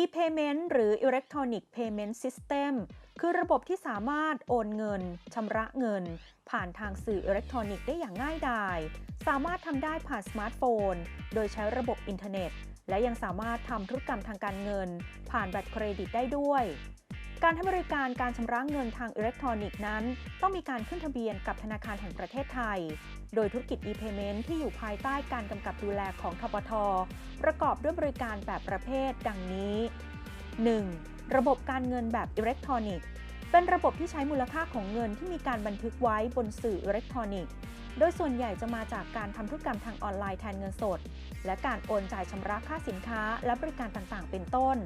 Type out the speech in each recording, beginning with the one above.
e-payment หรือ electronic payment system คือระบบที่สามารถโอนเงินชำระเงิน ผ่านทางสื่ออิเล็กทรอนิกส์ได้อย่างง่ายดาย สามารถทำได้ผ่านสมาร์ทโฟน โดยใช้ระบบอินเทอร์เน็ต และยังสามารถทำธุรกรรมทางการเงิน ผ่านบัตรเครดิตได้ด้วย การให้บริการการชำระเงินทางอิเล็กทรอนิกส์นั้น ต้องมีการขึ้นทะเบียนกับธนาคารแห่งประเทศไทย โดยธุรกิจ e-payment ที่อยู่ภายใต้การกำกับดูแลของทปทประกอบด้วยบริการแบบประเภทดังนี้ 1. ระบบการเงินแบบอิเล็กทรอนิกส์ เป็นระบบที่ใช้มูลค่าของเงินที่มีการบันทึกไว้บนสื่ออิเล็กทรอนิกส์ โดยส่วนใหญ่จะมาจากการทำธุรกรรมทางออนไลน์แทนเงินสด และการโอนจ่ายชำระค่าสินค้าและบริการต่างๆ เป็นต้น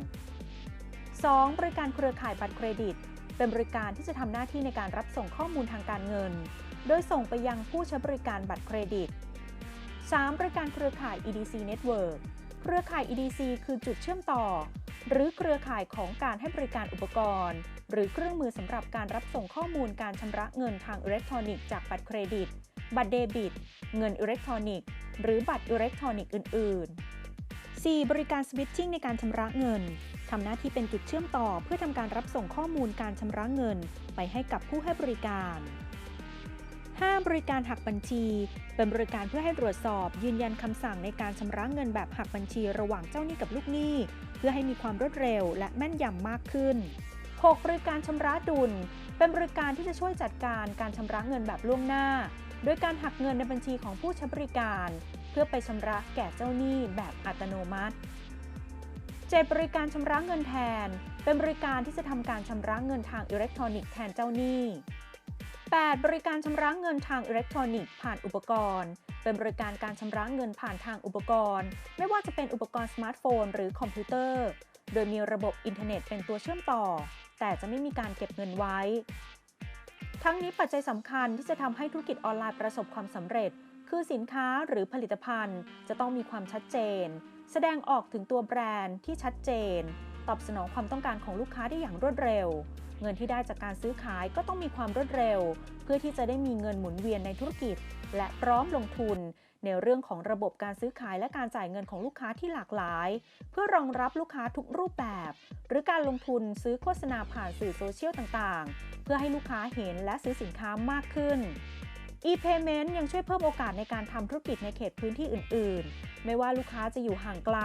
2. บริการเครือข่ายบัตรเครดิต เป็นบริการที่จะทำหน้าที่ในการรับส่งข้อมูลทางการเงิน โดยส่งไปยังผู้ใช้บริการบัตรเครดิต 3. บริการเครือข่าย EDC Network เครือข่าย EDC คือจุดเชื่อมต่อ หรือเครือข่ายของการให้บริการอุปกรณ์ หรือเครื่องมือสำหรับการรับส่งข้อมูลการชำระเงินทางอิเล็กทรอนิกส์จากบัตรเครดิต บัตรเดบิต เงินอิเล็กทรอนิกส์ หรือบัตรอิเล็กทรอนิกส์อื่น ๆ 4. บริการสวิตชิ่งในการชำระเงินทำหน้าที่เป็นจุดเชื่อมต่อเพื่อทำการรับส่งข้อมูลการชำระเงิน ไปให้กับผู้ให้บริการ 5. บริการหักบัญชี เป็นบริการเพื่อให้ตรวจสอบ ยืนยันคำสั่งในการชำระเงินแบบหักบัญชีระหว่างเจ้าหนี้กับลูกหนี้ เพื่อให้มีความรวดเร็วและแม่นยำมากขึ้น 6. บริการชำระดุล เป็นบริการที่จะช่วยจัดการการชำระเงินแบบล่วงหน้า โดยการหักเงินในบัญชีของผู้ใช้บริการ เพื่อไปชำระแก่เจ้าหนี้แบบอัตโนมัติ 7. บริการชำระเงินแทน เป็นบริการที่จะทำการชำระเงินทางอิเล็กทรอนิกส์แทนเจ้าหนี้ 8. บริการชำระเงินทางอิเล็กทรอนิกส์ผ่านอุปกรณ์ เป็นบริการการชำระเงินผ่านทางอุปกรณ์ ไม่ว่าจะเป็นอุปกรณ์สมาร์ทโฟน หรือคอมพิวเตอร์ โดยมีระบบอินเทอร์เน็ตเป็นตัวเชื่อมต่อ แต่จะไม่มีการเก็บเงินไว้ ทั้งนี้ปัจจัยสำคัญที่จะทำให้ธุรกิจออนไลน์ประสบความสำเร็จ คือสินค้าหรือผลิตภัณฑ์ จะต้องมีความชัดเจน แสดงออกถึงตัวแบรนด์ที่ชัดเจน ตอบสนองความต้องการของลูกค้าได้อย่างรวดเร็ว เงินที่ได้จากการซื้อขายก็ต้องมีความรวดเร็ว เพื่อที่จะได้มีเงินหมุนเวียนในธุรกิจ และพร้อมลงทุน ในเรื่องของระบบการซื้อขายและการจ่ายเงินของลูกค้าที่หลากหลาย เพื่อรองรับลูกค้าทุกรูปแบบ หรือการลงทุนซื้อโฆษณาผ่านสื่อโซเชียลต่างๆ เพื่อให้ลูกค้าเห็นและซื้อสินค้ามากขึ้น e-payment ยังช่วยเพิ่มโอกาสในการทำธุรกิจในเขตพื้นที่อื่น ๆ ไม่ว่าลูกค้าจะอยู่ห่างไกล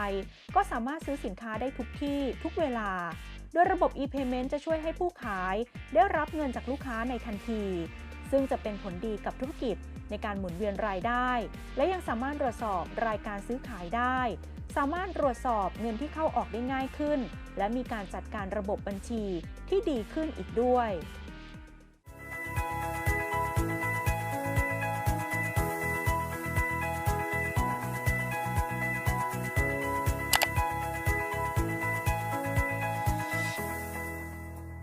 ก็สามารถซื้อสินค้าได้ทุกที่ทุกเวลา โดยระบบ e-payment จะช่วยให้ผู้ขาย ได้รับเงินจากลูกค้าในทันที ซึ่งจะเป็นผลดีกับธุรกิจในการหมุนเวียนรายได้ และยังสามารถตรวจสอบรายการซื้อขายได้ สามารถตรวจสอบเงินที่เข้าออกได้ง่ายขึ้น และมีการจัดการระบบบัญชีที่ดีขึ้นอีกด้วย